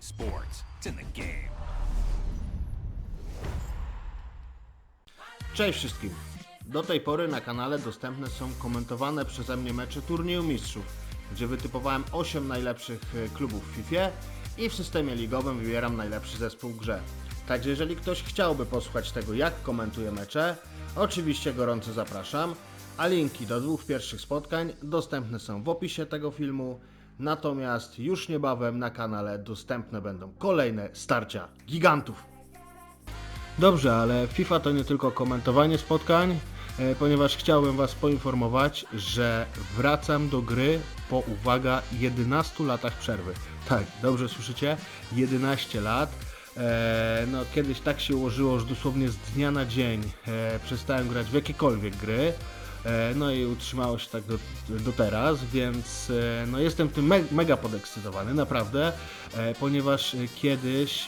Sports. It's in the game. Cześć wszystkim! Do tej pory na kanale dostępne są komentowane przeze mnie mecze turnieju mistrzów, gdzie wytypowałem 8 najlepszych e, klubów w FIFA i w systemie ligowym wybieram najlepszy zespół w grze. Także jeżeli ktoś chciałby posłuchać tego jak komentuję mecze, oczywiście gorąco zapraszam, a linki do dwóch pierwszych spotkań dostępne są w opisie tego filmu. Natomiast już niebawem na kanale dostępne będą kolejne starcia gigantów. Dobrze, ale FIFA to nie tylko komentowanie spotkań, e, ponieważ chciałbym Was poinformować, że wracam do gry po, uwaga, 11 latach przerwy. Tak, dobrze słyszycie? 11 lat. E, no, kiedyś tak się ułożyło, że dosłownie z dnia na dzień e, przestałem grać w jakiekolwiek gry. E, No i utrzymało się tak do, do teraz, więc e, no jestem tym me mega podekscytowany, naprawdę, e, ponieważ kiedyś,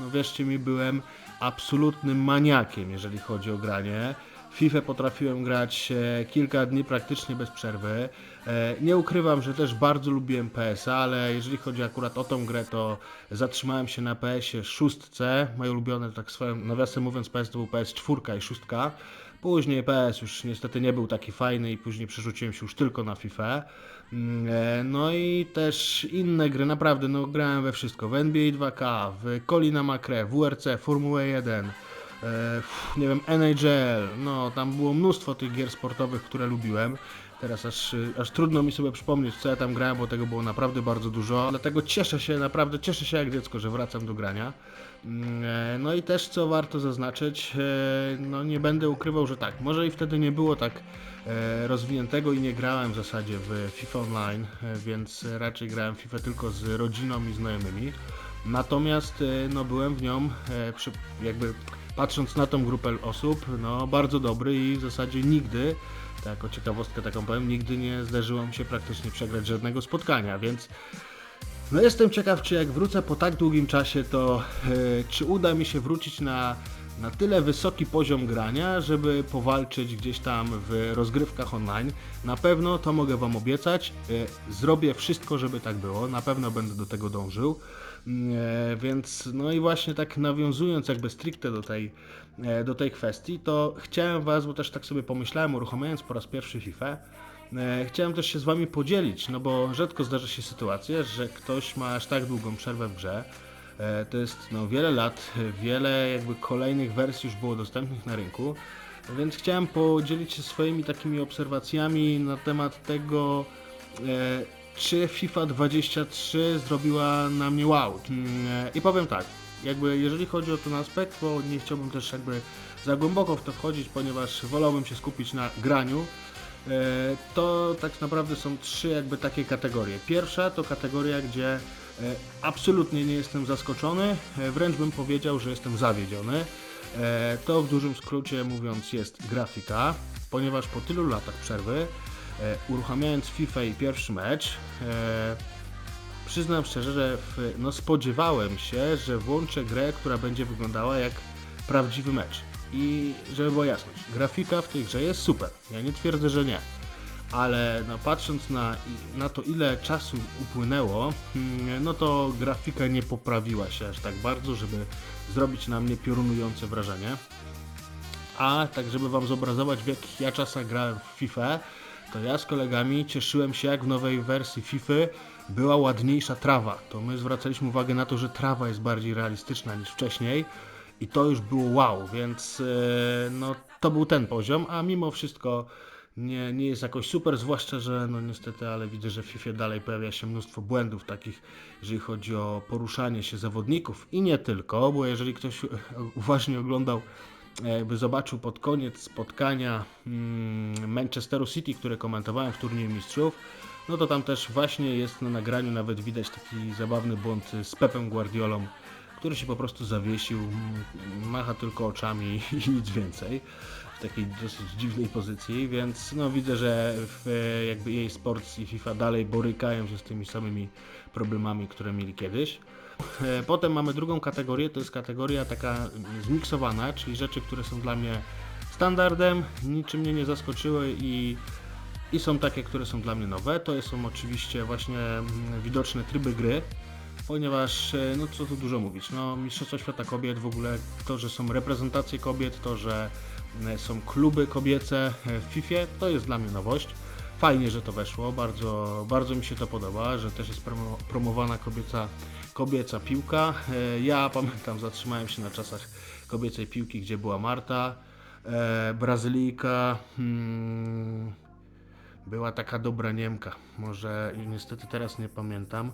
no wierzcie mi, byłem absolutnym maniakiem, jeżeli chodzi o granie. FIFA potrafiłem grać kilka dni praktycznie bez przerwy. Nie ukrywam, że też bardzo lubiłem PS, ale jeżeli chodzi akurat o tą grę, to zatrzymałem się na PS-ie szóstce. Moje ulubione, tak swoim nawiasem mówiąc, PS to był PS4 i 6. Później PS już niestety nie był taki fajny i później przerzuciłem się już tylko na FIFA. Mm, e, No i też inne gry, naprawdę, no grałem we wszystko. W NBA 2K, w Colina McRae, WRC, Formułę 1, e, nie wiem, NHL, no tam było mnóstwo tych gier sportowych, które lubiłem. Teraz aż, aż trudno mi sobie przypomnieć, co ja tam grałem, bo tego było naprawdę bardzo dużo. Dlatego cieszę się, naprawdę cieszę się jak dziecko, że wracam do grania. Mm, e, No i też co warto zaznaczyć, e, no nie będę ukrywał, że tak, może i wtedy nie było tak e, rozwiniętego i nie grałem w zasadzie w FIFA Online, więc raczej grałem w FIFA tylko z rodziną i znajomymi. Natomiast no byłem w nią, jakby patrząc na tą grupę osób, no bardzo dobry i w zasadzie nigdy, jako ciekawostkę taką powiem, nigdy nie zdarzyło mi się praktycznie przegrać żadnego spotkania, więc no jestem ciekaw, czy jak wrócę po tak długim czasie, to e, czy uda mi się wrócić na, na tyle wysoki poziom grania, żeby powalczyć gdzieś tam w rozgrywkach online. Na pewno to mogę Wam obiecać. E, zrobię wszystko, żeby tak było. Na pewno będę do tego dążył. Mm, E, więc no i właśnie tak nawiązując jakby stricte do tej, do tej kwestii, to chciałem Was, bo też tak sobie pomyślałem, uruchamiając po raz pierwszy FIFA, Chciałem też się z Wami podzielić, no bo rzadko zdarza się sytuacja, że ktoś ma aż tak długą przerwę w grze. E, To jest no, wiele lat, wiele jakby kolejnych wersji już było dostępnych na rynku, więc chciałem podzielić się swoimi takimi obserwacjami na temat tego, e, czy FIFA 23 zrobiła na mnie wow. Mm, e, I powiem tak, jakby jeżeli chodzi o ten aspekt, bo nie chciałbym też jakby za głęboko w to wchodzić, ponieważ wolałbym się skupić na graniu, E, to tak naprawdę są trzy jakby takie kategorie. Pierwsza to kategoria, gdzie e, absolutnie nie jestem zaskoczony, e, wręcz bym powiedział, że jestem zawiedziony. E, To w dużym skrócie mówiąc jest grafika, ponieważ po tylu latach przerwy, e, uruchamiając FIFA i pierwszy mecz, e, przyznam szczerze, że w, no spodziewałem się, że włączę grę, która będzie wyglądała jak prawdziwy mecz. I żeby była jasność, grafika w tej grze jest super. Ja nie twierdzę, że nie. Ale no, patrząc na, na to, ile czasu upłynęło, mm, no to grafika nie poprawiła się aż tak bardzo, żeby zrobić na mnie piorunujące wrażenie. A tak, żeby Wam zobrazować, w jakich ja czasach grałem w FIFA, to ja z kolegami cieszyłem się, jak w nowej wersji FIFA była ładniejsza trawa. To my zwracaliśmy uwagę na to, że trawa jest bardziej realistyczna niż wcześniej i to już było wow, więc e, no, to był ten poziom, a mimo wszystko nie, nie jest jakoś super, zwłaszcza, że no niestety, ale widzę, że w FIFA dalej pojawia się mnóstwo błędów takich, jeżeli chodzi o poruszanie się zawodników. I nie tylko, bo jeżeli ktoś uważnie oglądał e, jakby zobaczył pod koniec spotkania mm, Manchesteru City, które komentowałem w turnieju mistrzów, no to tam też właśnie jest na nagraniu nawet widać taki zabawny błąd z Pepem Guardiolą, który się po prostu zawiesił, macha tylko oczami i nic więcej w takiej dosyć dziwnej pozycji, więc no widzę, że w, jakby jej Sports i FIFA dalej borykają się z tymi samymi problemami, które mieli kiedyś. E, Potem mamy drugą kategorię, to jest kategoria taka zmiksowana, czyli rzeczy, które są dla mnie standardem, niczym mnie nie zaskoczyły i, i są takie, które są dla mnie nowe. To są oczywiście właśnie mm, widoczne tryby gry, ponieważ, e, no co tu dużo mówić, no Mistrzostwo Świata Kobiet, w ogóle to, że są reprezentacje kobiet, to, że e, są kluby kobiece w FIFA, to jest dla mnie nowość. Fajnie, że to weszło, bardzo, bardzo mi się to podoba, że też jest promo, promowana kobieca, kobieca piłka. E, Ja pamiętam, zatrzymałem się na czasach kobiecej piłki, gdzie była Marta, Brazylijka, hmm, była taka dobra Niemka, może niestety teraz nie pamiętam.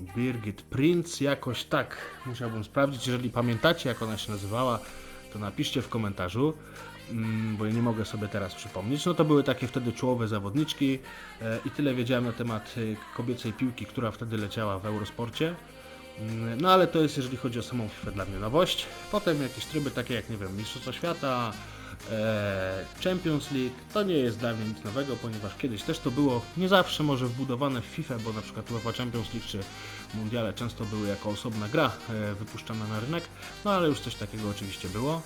Birgit Prinz, jakoś tak musiałbym sprawdzić. Jeżeli pamiętacie, jak ona się nazywała, to napiszcie w komentarzu, mm, bo ja nie mogę sobie teraz przypomnieć. No to były takie wtedy czołowe zawodniczki e, i tyle wiedziałem na temat e, kobiecej piłki, która wtedy leciała w Eurosporcie. Mm, No ale to jest, jeżeli chodzi o samą FIFA, dla mnie nowość. Potem jakieś tryby takie jak, nie wiem, Mistrzostwo Świata, Champions League, to nie jest dla mnie nic nowego, ponieważ kiedyś też to było nie zawsze może wbudowane w FIFA, bo na przykład UEFA Champions League czy Mundiale często były jako osobna gra e, wypuszczana na rynek, no ale już coś takiego oczywiście było.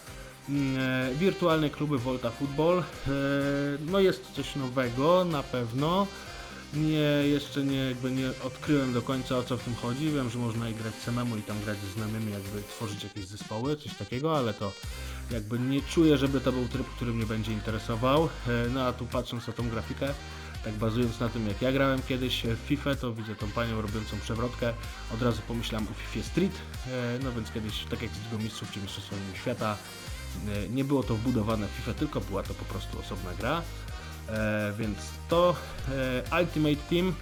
Mm, e, Wirtualne kluby Volta Football, e, no jest coś nowego na pewno. Nie, jeszcze nie, jakby nie odkryłem do końca o co w tym chodzi. Wiem, że można i grać samemu i tam grać ze znajomymi, jakby tworzyć jakieś zespoły, coś takiego, ale to jakby nie czuję, żeby to był tryb, który mnie będzie interesował. E, No a tu patrząc na tą grafikę, tak bazując na tym jak ja grałem kiedyś w FIFA, to widzę tą panią robiącą przewrotkę. Od razu pomyślałem o FIFA Street, E, no więc kiedyś, tak jak z Ligą Mistrzów czy Mistrzostwem Świata, e, nie było to wbudowane w FIFA, tylko była to po prostu osobna gra. E, więc to e, Ultimate Team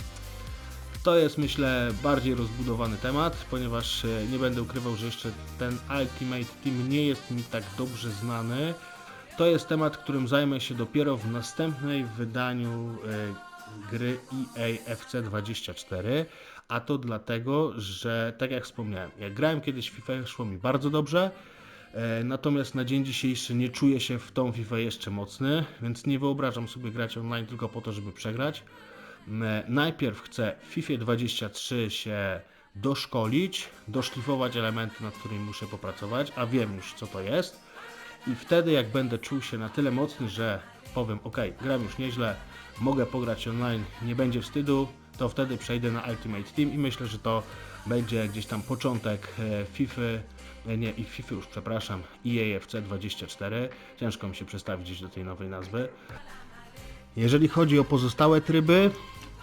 to jest myślę bardziej rozbudowany temat, ponieważ e, nie będę ukrywał, że jeszcze ten Ultimate Team nie jest mi tak dobrze znany. To jest temat, którym zajmę się dopiero w następnej wydaniu gry EA FC24, a to dlatego, że tak jak wspomniałem, jak grałem kiedyś w FIFA szło mi bardzo dobrze, Natomiast na dzień dzisiejszy nie czuję się w tą FIFA jeszcze mocny, więc nie wyobrażam sobie grać online tylko po to, żeby przegrać. M, Najpierw chcę w FIFA 23 się doszkolić, doszlifować elementy, nad którymi muszę popracować, a wiem już co to jest. I wtedy jak będę czuł się na tyle mocny, że powiem ok, gram już nieźle, mogę pograć online, nie będzie wstydu, to wtedy przejdę na Ultimate Team i myślę, że to będzie gdzieś tam początek e, FIFA, e, nie i FIFA już przepraszam, EAFC 24. Ciężko mi się przestawić gdzieś do tej nowej nazwy. Jeżeli chodzi o pozostałe tryby,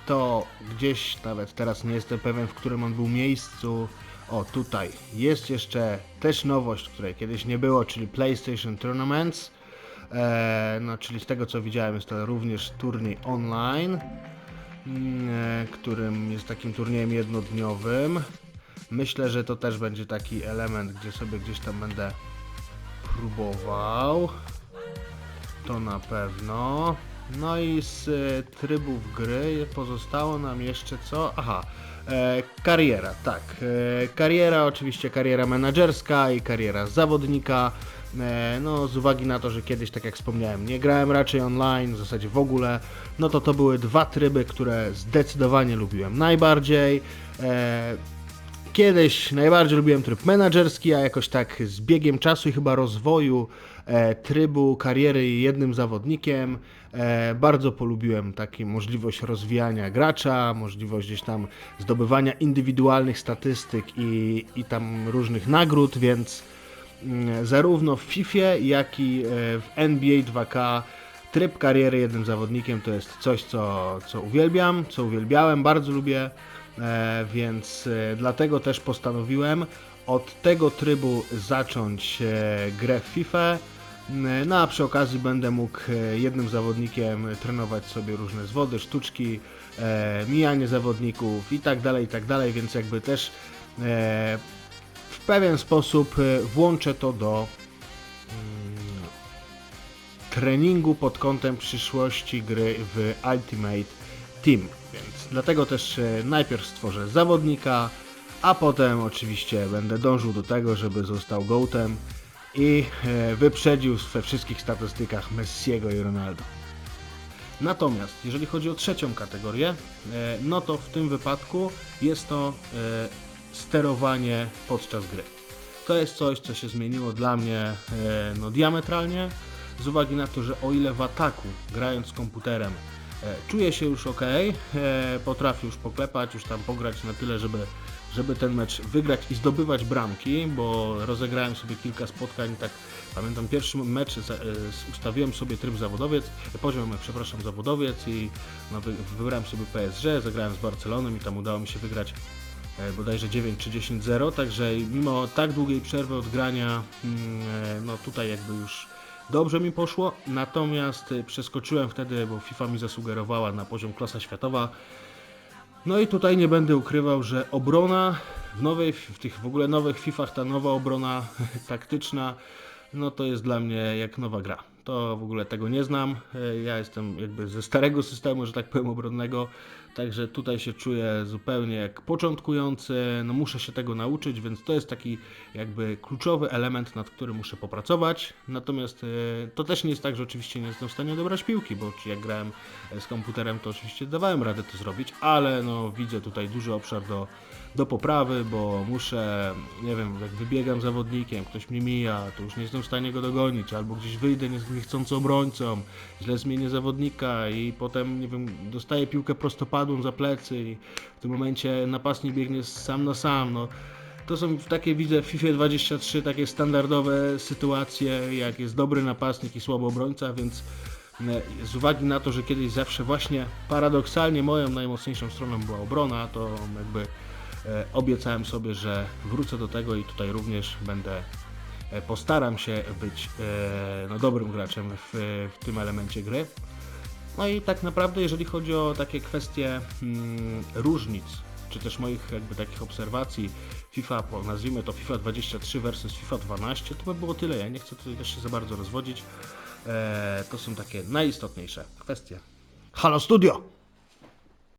to gdzieś nawet teraz nie jestem pewien, w którym on był miejscu. O, tutaj jest jeszcze też nowość, której kiedyś nie było, czyli PlayStation Tournaments. E, no, czyli z tego co widziałem, jest to również turniej online, którym jest takim turniejem jednodniowym. Myślę, że to też będzie taki element, gdzie sobie gdzieś tam będę próbował. To na pewno. No i z e, trybów gry pozostało nam jeszcze co? Aha, e, kariera, tak. E, kariera, oczywiście kariera menedżerska i kariera zawodnika. E, no, z uwagi na to, że kiedyś, tak jak wspomniałem, nie grałem raczej online, w zasadzie w ogóle, no to to były dwa tryby, które zdecydowanie lubiłem najbardziej. E, Kiedyś najbardziej lubiłem tryb menedżerski, a jakoś tak z biegiem czasu i chyba rozwoju e, trybu kariery jednym zawodnikiem bardzo polubiłem taką możliwość rozwijania gracza, możliwość gdzieś tam zdobywania indywidualnych statystyk i, i tam różnych nagród, więc zarówno w FIFA, jak i e, w NBA 2K tryb kariery jednym zawodnikiem to jest coś, co, co uwielbiam, co uwielbiałem, bardzo lubię, e, więc e, dlatego też postanowiłem od tego trybu zacząć grę w FIFA. Mm, No a przy okazji będę mógł jednym zawodnikiem trenować sobie różne zwody, sztuczki, mijanie zawodników i tak dalej, i tak dalej, więc jakby też w pewien sposób e, włączę to do mm, treningu pod kątem przyszłości gry w Ultimate Team. Więc dlatego też e, najpierw stworzę zawodnika, a potem oczywiście będę dążył do tego, żeby został GOATem i e, wyprzedził we wszystkich statystykach Messiego i Ronaldo. Natomiast jeżeli chodzi o trzecią kategorię, no to w tym wypadku jest to sterowanie podczas gry. To jest coś, co się zmieniło dla mnie e, no, diametralnie, z uwagi na to, że o ile w ataku, grając z komputerem, e, czuję się już ok, e, potrafię już poklepać, już tam pograć na tyle, żeby żeby ten mecz wygrać i zdobywać bramki, bo rozegrałem sobie kilka spotkań, tak pamiętam pierwszy mecz ustawiłem sobie tryb zawodowiec, poziom, przepraszam, zawodowiec i no, wy, wybrałem sobie PSG, zagrałem z Barceloną i tam udało mi się wygrać bodajże 9 czy 10-0, także mimo tak długiej przerwy od grania, mm, e, no tutaj jakby już dobrze mi poszło, natomiast e, przeskoczyłem wtedy, bo FIFA mi zasugerowała na poziom klasa światowa, no i tutaj nie będę ukrywał, że obrona w nowej, w tych w ogóle nowych FIFach, ta nowa obrona taktyczna, no to jest dla mnie jak nowa gra. To w ogóle tego nie znam. E, Ja jestem jakby ze starego systemu, że tak powiem, obronnego, także tutaj się czuję zupełnie jak początkujący. No muszę się tego nauczyć, więc to jest taki jakby kluczowy element, nad którym muszę popracować. Natomiast e, to też nie jest tak, że oczywiście nie jestem w stanie odebrać piłki, bo jak grałem e, z komputerem, to oczywiście dawałem radę to zrobić, ale no widzę tutaj duży obszar do, do poprawy, bo muszę, nie wiem, jak wybiegam zawodnikiem, ktoś mnie mija, to już nie jestem w stanie go dogonić, albo gdzieś wyjdę nie- niechcący obrońcą, źle zmienię zawodnika i potem, nie wiem, dostaję piłkę prostopadłą za plecy i w tym momencie napastnik biegnie sam na sam, no. To są takie, widzę w FIFA 23 takie standardowe sytuacje, jak jest dobry napastnik i słaby obrońca, więc e, z uwagi na to, że kiedyś zawsze właśnie paradoksalnie moją najmocniejszą stroną była obrona, to jakby e, obiecałem sobie, że wrócę do tego i tutaj również będę e, postaram się być no, dobrym graczem w, w tym elemencie gry. No i tak naprawdę, jeżeli chodzi o takie kwestie mm, różnic, czy też moich jakby takich obserwacji FIFA, nazwijmy to FIFA 23 versus FIFA 12, to by było tyle. Ja nie chcę tutaj też się za bardzo rozwodzić. E, to są takie najistotniejsze kwestie. Halo Studio!